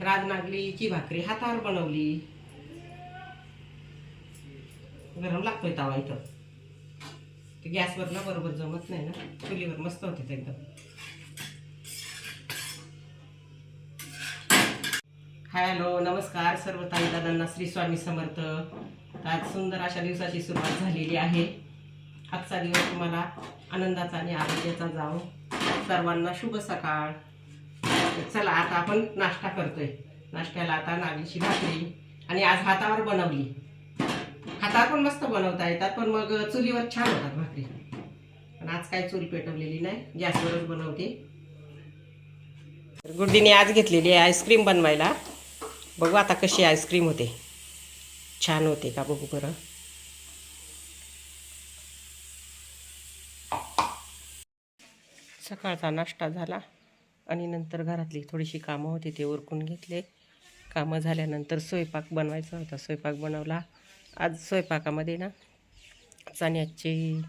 राजनागलीची भाकरी हातावर बनवली. गरम लागतोय तवा इथं. ते गॅसवर ना बरोबर जमत नाही ना. चुलीवर मस्त होते ते एकदम. हॅलो नमस्कार. सर्व ताई दादांना श्री स्वामी समर्थ. आज सुंदर अशा दिवसाची सुरुवात झालेली आहे. आजचा दिवस तुम्हाला आनंदाचा आणि आरोग्याचा जाओ सर्वांना शुभ सकाळ. चला आता आपण नाश्ता करतोय. नाश्त्याला आता नागलीची भाकरी आणि आज हातावर बनवली. हातावर पण मस्त बनवता येतात पण मग चुलीवर छान होतात भाकरी. पण आज काय चूल पेटवलेली नाही गॅसवरच बनवते. तर गुड्डीने आज घेतलेली आहे आईस्क्रीम बनवायला. बघू आता कशी आईस्क्रीम होते. छान होते का बघू बरं. सकाळचा नाश्ता झाला. आणि नंतर घरातली थोडीशी कामं होती ते उरकून घेतले. कामं झाल्यानंतर स्वयंपाक बनवायचा होता. स्वयंपाक बनवला. आज स्वयंपाकामध्ये ना चण्याची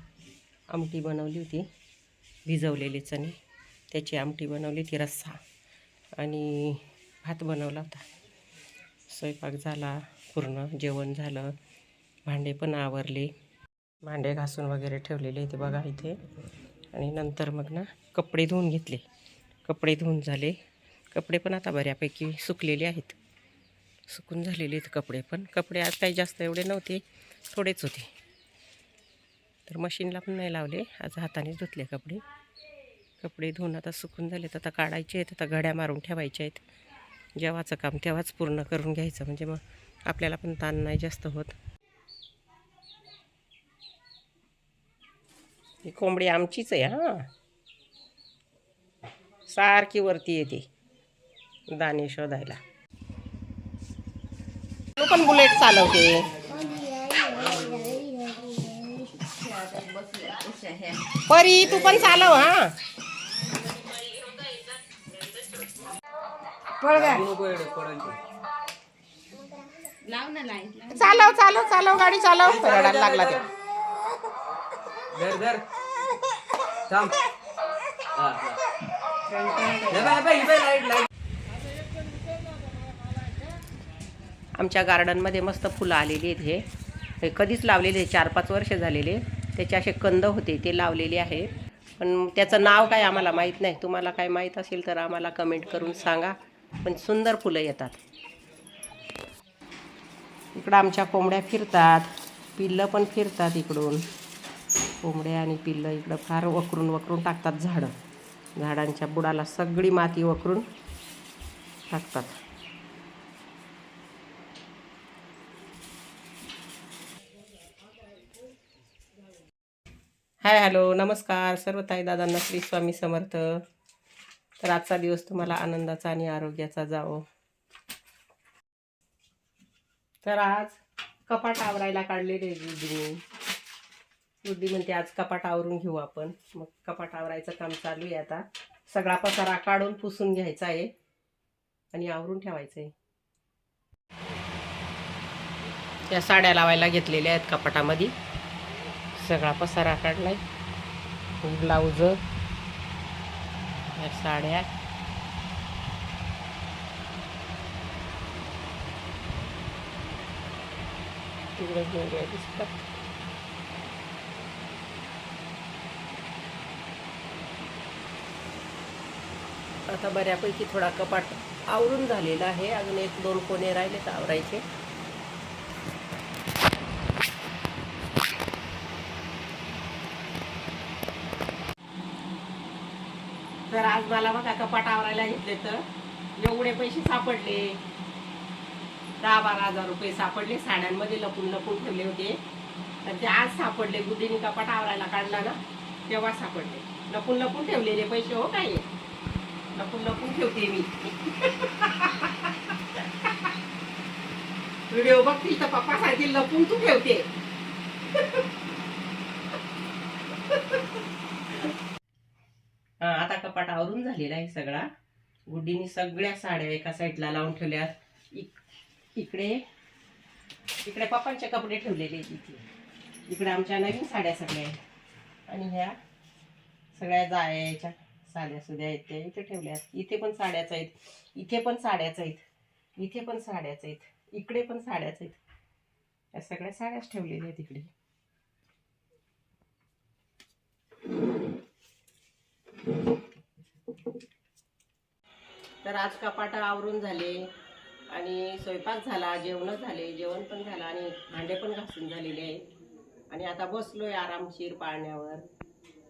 आमटी बनवली होती. भिजवलेले चणे. त्याची आमटी बनवली ती रस्सा. आणि भात बनवला होता. स्वयंपाक झाला पूर्ण जेवण झालं. भांडे पण आवरले. भांडे घासून वगैरे ठेवलेले ते बघा इथे. आणि नंतर मग ना कपडे धुवून घेतले. कपडे धुवून झाले. कपडे पण आता बऱ्यापैकी सुकलेले आहेत. सुकून झालेले आहेत कपडे पण. कपडे आज काही जास्त एवढे नव्हते थोडेच होते. तर मशीनला पण नाही लावले. आज हाताने धुतले कपडे. कपडे धुवून आता सुकून झालेत. आता काढायचे आहेत. आता घड्या मारून ठेवायच्या आहेत. जेव्हाचं काम तेव्हाच पूर्ण करून घ्यायचं. म्हणजे मग आपल्याला पण ताण नाही जास्त होत. ही कोंबडी आमचीच आहे हां. सारखी वरती येते दाणे शोधायला. तू पण बुलेट चालवते. परी तू पण चालव हा. चालव चालव चालव गाडी चालव. रडायला लागला ते. धर धर. थांब. आमच्या गार्डनमध्ये मस्त फुलं आलेली आहेत हे. हे कधीच लावलेले चार पाच वर्ष झालेले. त्याचे असे कंद होते ते लावलेले आहे. पण त्याचं नाव काय आम्हाला माहीत नाही. तुम्हाला काय माहीत असेल तर आम्हाला कमेंट करून सांगा. पण सुंदर फुलं येतात. इकडं आमच्या कोंबड्या फिरतात. पिल्लं पण फिरतात इकडून. कोंबड्या आणि पिल्लं इकडं फार वकरून वकरून टाकतात झाडं. झाडांच्या बुडाला सगळी माती वकरून टाकतात. हाय हॅलो नमस्कार. सर्व ताई दादांना श्री स्वामी समर्थ. तर आजचा दिवस तुम्हाला आनंदाचा आणि आरोग्याचा जावो. तर आज कपाट आवरायला काढलेले गुड्डीने गुड्डी म्हणते आज कपाट आवरून घेऊ आपण. मग कपाट आवरायचं काम चालू आहे आता. सगळा पसारा काढून पुसून घ्यायचा आहे. आणि आवरून ठेवायचं आहे त्या साड्या लावायला घेतलेल्या आहेत कपाटामध्ये. सगळा पसारा काढलाय. ब्लाऊज या साड्या. तिकडे दिसतात. आता बऱ्यापैकी थोडा कपाट आवरून झालेला आहे. अजून एक दोन कोणे राहिलेत आवरायचे. तर आज मला बघा कपाट आवरायला घेतले तर एवढे पैसे सापडले. दहा बारा हजार रुपये सापडले. साड्यांमध्ये लपून लपून ठेवले होते. तर ते आज सापडले. गुड्डीने कपाट आवरायला काढला ना तेव्हा सापडले. लपून लपून ठेवलेले पैसे हो काय लपून लपून ठेवते मी. व्हिडिओ बघतील तर पप्पा सारखी लपून तू ठेवते. हा, आता कपाट आवरून झालेला आहे सगळा. गुड्डीने सगळ्या साड्या एका साईडला लावून ठेवल्या. इक- इकडे इकडे पप्पांचे कपडे ठेवलेले इथे. इकडे आमच्या नवीन साड्या सगळ्या आहेत. आणि ह्या सगळ्या जायच्या साड्या सुद्या आहेत त्या इथे ठेवल्या इथे पण साड्याच आहेत. इथे पण साड्याच आहेत. इथे पण साड्याच आहेत. इकडे पण साड्याच आहेत. या सगळ्या साड्याच ठेवलेल्या आहेत इकडे. तर आज कपाटा आवरून झाले आणि स्वयंपाक झाला जेवण झाले जेवण पण झालं आणि भांडे पण घासून झालेले आहेत. आणि आता बसलोय आरामशीर पाळण्यावर.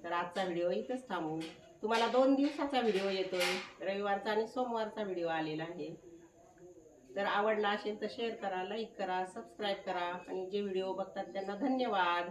तर आजचा व्हिडिओ इथंच थांबू. तुम्हाला दोन दिवसाचा व्हिडिओ येतोय. रविवारचा आणि सोमवारचा व्हिडिओ आलेला आहे. तर आवडला असेल तर शेअर करा लाईक करा सबस्क्राईब करा. आणि जे व्हिडिओ बघतात त्यांना धन्यवाद.